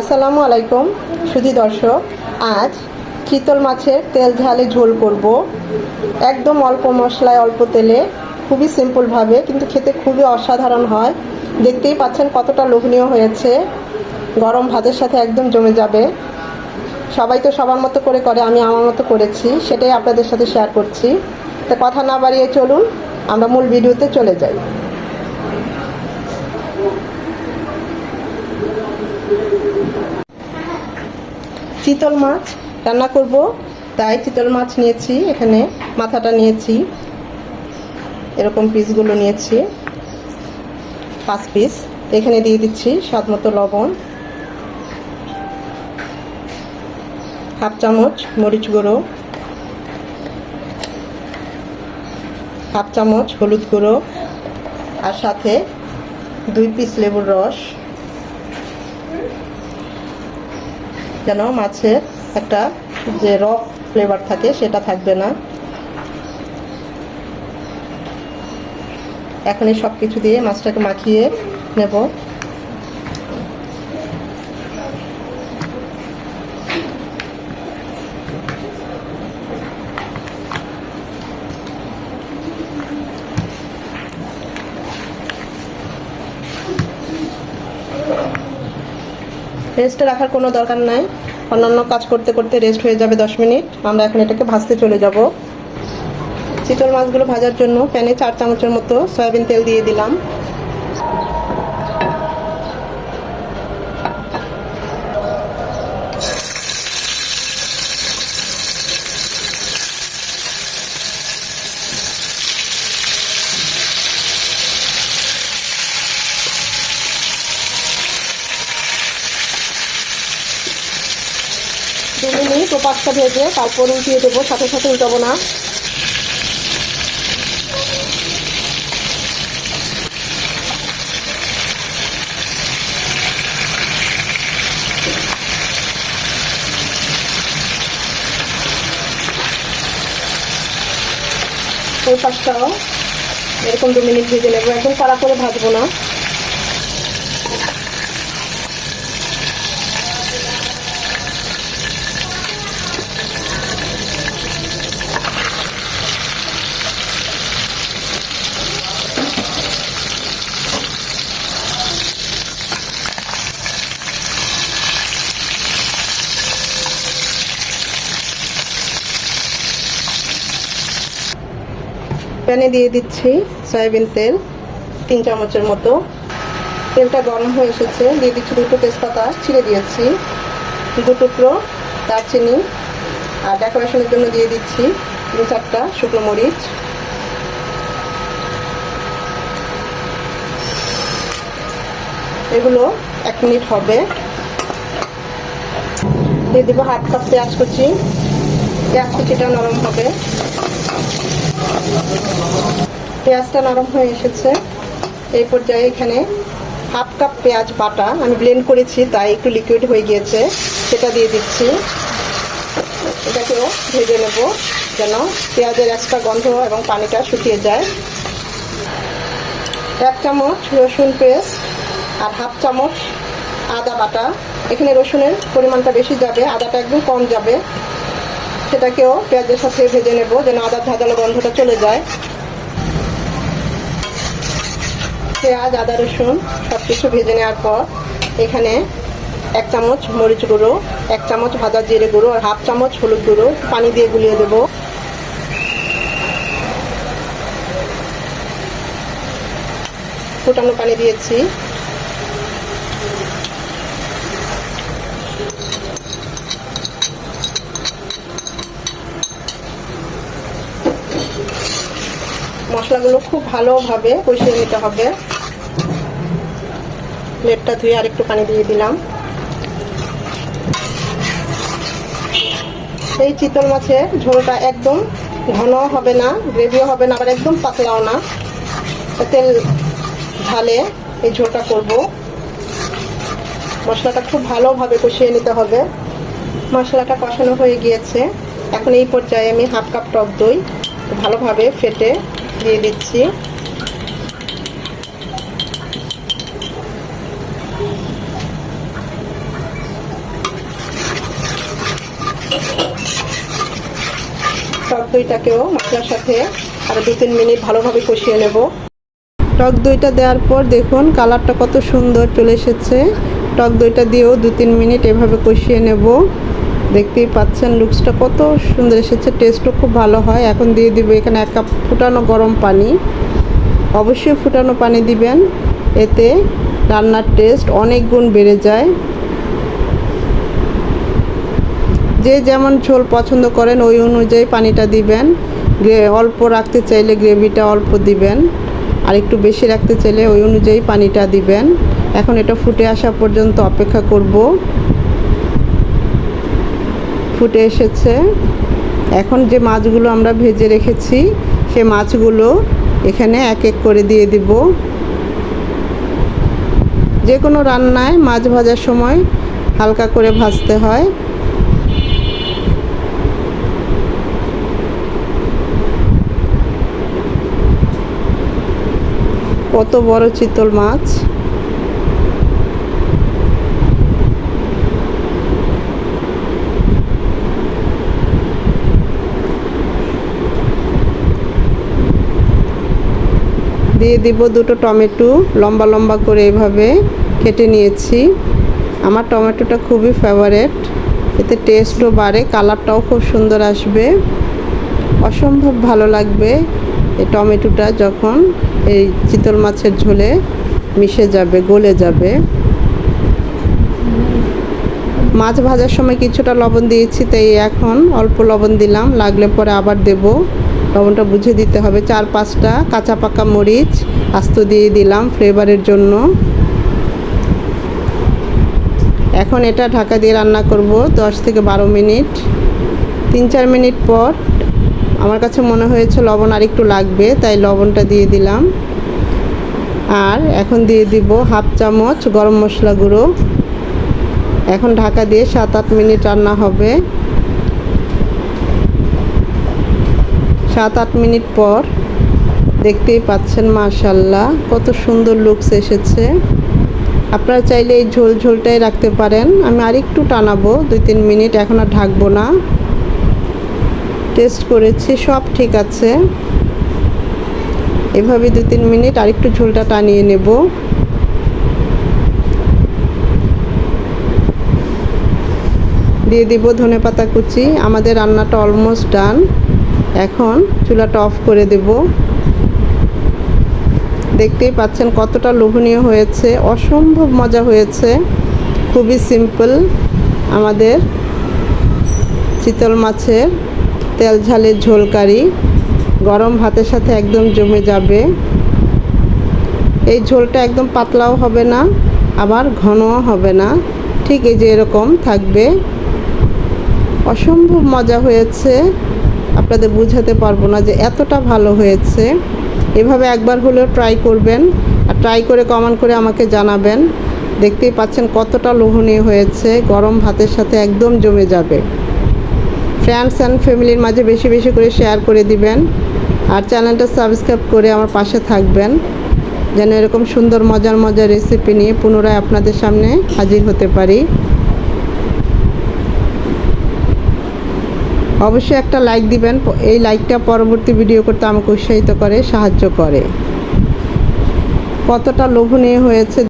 আসসালামু আলাইকুম, সুধী দর্শক। আজ চিতল মাছের তেল ঝালে ঝোল করব। একদম অল্প মশলায় অল্প তেলে, খুবই সিম্পলভাবে, কিন্তু খেতে খুবই অসাধারণ হয়। দেখতেই পাচ্ছেন কতটা লোভনীয় হয়েছে। গরম ভাতের সাথে একদম জমে যাবে। সবাই তো সবার মতো করে করে, আমি আমার মতো করেছি, সেটাই আপনাদের সাথে শেয়ার করছি। তো কথা না বাড়িয়ে চলুন, আমরা মূল ভিডিওতে চলে যাই। চিতল মাছ রান্না করব। তাই চিতল মাছ নিয়েছি, এখানে মাথাটা নিয়েছি। এরকম পিসগুলো নিয়েছি, পাঁচ পিস। এখানে দিয়ে দিচ্ছি স্বাদ মতো লবণ, হাফ চামচ মরিচ গুঁড়ো, হাফ চামচ হলুদ গুঁড়ো, আর সাথে দুই পিস লেবুর রস। যেন মাছের একটা যে রক ফ্লেভার থাকে, সেটা থাকবে না। এখন এই সব কিছু দিয়ে মাছটাকে মাখিয়ে নেব। রেস্টে রাখার কোনো দরকার নাই। অন্যান্য কাজ করতে করতে রেস্ট হয়ে যাবে দশ মিনিট। আমরা এখন এটাকে ভাজতে চলে যাব। চিতল মাছগুলো ভাজার জন্য প্যানে চার চামচের মতো সয়াবিন তেল দিয়ে দিলাম। ও পাঁচটা ভেজে তারপর উল্টিয়ে দেবো, সাথে সাথে উল্টাবো না। ওই এরকম দু মিনিট ভেজে নেব। একদম কড়া করে ভাজবো না। প্যানে দিয়ে দিচ্ছি সয়াবিন তেল, তিন চামচের মতো। তেলটা গরম হয়ে এসেছে, দিয়ে দিচ্ছি দুটো তেজপাতা, ছিঁড়ে দিয়েছি। দু টুকরো দারচিনি, আর ডেকোরেশনের জন্য দিয়ে দিচ্ছি দু চারটা শুকনো মরিচ। এগুলো এক মিনিট হবে। দিয়ে দিব হাফ কাপ পেঁয়াজ কুচি। পেঁয়াজ কুচিটা নরম হবে। পেঁয়াজটা নরম হয়ে এসেছে। এই পর্যায়ে এখানে হাফ কাপ পেঁয়াজ বাটা আমি ব্লেন্ড করেছি, তাই একটু লিকুইড হয়ে গিয়েছে, সেটা দিয়ে দিচ্ছি। এটাকেও ভেজে নেব যেন পেঁয়াজের একটা গন্ধ এবং পানিটা শুকিয়ে যায়। এক চামচ রসুন পেস্ট আর হাফ চামচ আদা বাটা। এখানে রসুনের পরিমাণটা বেশি যাবে, আদাটা একদম কম যাবে। সেটাকেও পেঁয়াজের সাথে ভেজে নেব যেন আদার ঝাঁঝালো গন্ধটা চলে যায়। পেঁয়াজ, আদা, রসুন সব কিছু ভেজে নেওয়ার পর এখানে এক চামচ মরিচ গুঁড়ো, এক চামচ ভাজা জিরে গুঁড়ো আর হাফ চামচ হলুদ গুঁড়ো পানি দিয়ে গুলিয়ে দেব। ফুটানো পানি দিয়েছি। মশলাগুলো খুব ভালোভাবে কষিয়ে নিতে হবে। প্লেটটা ধুয়ে আরেকটু পানি দিয়ে দিলাম। এই চিতল মাছের ঝোলটা একদম ঘন হবে না, গ্রেভিও হবে না, আবার একদম পাতলাও না। তেল ঝালে এই ঝোলটা করব। মশলাটা খুব ভালোভাবে কষিয়ে নিতে হবে। মশলাটা কষানো হয়ে গিয়েছে। এখন এই পর্যায়ে আমি হাফ কাপ টক দই ভালোভাবে ফেটে ভেবেছে টক দইটাকেও মশলার সাথে আর দু তিন মিনিট ভালোভাবে কষিয়ে নেব। টক দইটা দেওয়ার পর দেখুন কালারটা কত সুন্দর চলে এসেছে। টক দইটা দিয়েও দু তিন মিনিট এভাবে কষিয়ে নেব। দেখতেই পাচ্ছেন লুকসটা কত সুন্দর এসেছে টেস্টও খুব ভালো হয়। এখন দিয়ে দিব এখানে এক কাপ ফুটানো গরম পানি। অবশ্যই ফুটানো পানি দিবেন, এতে রান্নার টেস্ট অনেক গুণ বেড়ে যায়। যে যেমন ঝোল পছন্দ করেন, ওই অনুযায়ী পানিটা দিবেন। অল্প রাখতে চাইলে গ্রেভিটা অল্প দিবেন। আর একটু বেশি রাখতে চাইলে ওই অনুযায়ী পানিটা দিবেন। এখন এটা ফুটে আসা পর্যন্ত অপেক্ষা করব। ফুটে এসেছে। এখন যে মাছগুলো আমরা ভেজে রেখেছি, সে মাছগুলো এখানে এক এক করে দিয়ে দিব। যে কোনো রান্নায় মাছ ভাজার সময় হালকা করে ভাজতে হয়। কত বড় চিতল মাছ। দিয়ে দিব দুটো টমেটো, লম্বা লম্বা করে এভাবে কেটে নিয়েছি। আমার টমেটোটা খুবই ফেভারেট এতে টেস্টও বাড়ে কালারটাও খুব সুন্দর আসবে। অসম্ভব ভালো লাগবে এই টমেটোটা যখন এই চিতল মাছের ঝোলে মিশে যাবে, গলে যাবে। মাছ ভাজার সময় কিছুটা লবণ দিয়েছি, তাই এখন অল্প লবণ দিলাম, লাগলে পরে আবার দেব। লবণটা বুঝে দিতে হবে। চার পাঁচটা কাঁচা পাকা মরিচ আস্ত দিয়ে দিলাম ফ্লেভারের জন্য। এখন এটা ঢাকা দিয়ে রান্না করব দশ থেকে বারো মিনিট। তিন চার মিনিট পর আমার কাছে মনে হয়েছে লবণ আর একটু লাগবে, তাই লবণটা দিয়ে দিলাম। আর এখন দিয়ে দিব হাফ চামচ গরম মশলা গুঁড়ো। এখন ঢাকা দিয়ে সাত আট মিনিট রান্না হবে। সাত আট মিনিট পর দেখতেই পাচ্ছেন মাশাল্লাহ কত সুন্দর লুকস এসেছে। আপনারা চাইলে এই ঝোল ঝোলটাই রাখতে পারেন। আমি আরেকটু টানাবো দুই তিন মিনিট, এখন আর ঢাকবো না। টেস্ট করেছি, সব ঠিক আছে। এভাবে দু তিন মিনিট আরেকটু ঝোলটা টানিয়ে নেব। দিয়ে দিব ধনে পাতা কুচি। আমাদের রান্নাটা অলমোস্ট ডান এখন চুলাটা অফ করে দেব। দেখতেই পাচ্ছেন কতটা লোভনীয় হয়েছে, অসম্ভব মজা হয়েছে, খুবই সিম্পল আমাদের চিতল মাছের তেল ঝালের ঝোল কারি, গরম ভাতের সাথে একদম জমে যাবে। এই ঝোলটা একদম পাতলাও হবে না, আবার ঘনও হবে না, ঠিক এই যে এরকম থাকবে। অসম্ভব মজা হয়েছে আপনাদের বুঝাতে পারব না যে এতটা ভালো হয়েছে। এভাবে একবার হলেও ট্রাই করবেন আর ট্রাই করে কমেন্ট করে আমাকে জানাবেন। দেখতেই পাচ্ছেন কতটা লোভনীয় হয়েছে। গরম ভাতের সাথে একদম জমে যাবে। ফ্রেন্ডস অ্যান্ড ফ্যামিলির মাঝে বেশি বেশি করে শেয়ার করে দিবেন। আর চ্যানেলটা সাবস্ক্রাইব করে আমার পাশে থাকবেন। যেন এরকম সুন্দর মজার মজার রেসিপি নিয়ে পুনরায় আপনাদের সামনে হাজির হতে পারি। অবশ্যই একটা লাইক দিবেন। এই লাইকটা পরবর্তী ভিডিও করতে আমাকে উৎসাহিত করে, সাহায্য করে। কতটা লোভনীয় হয়েছে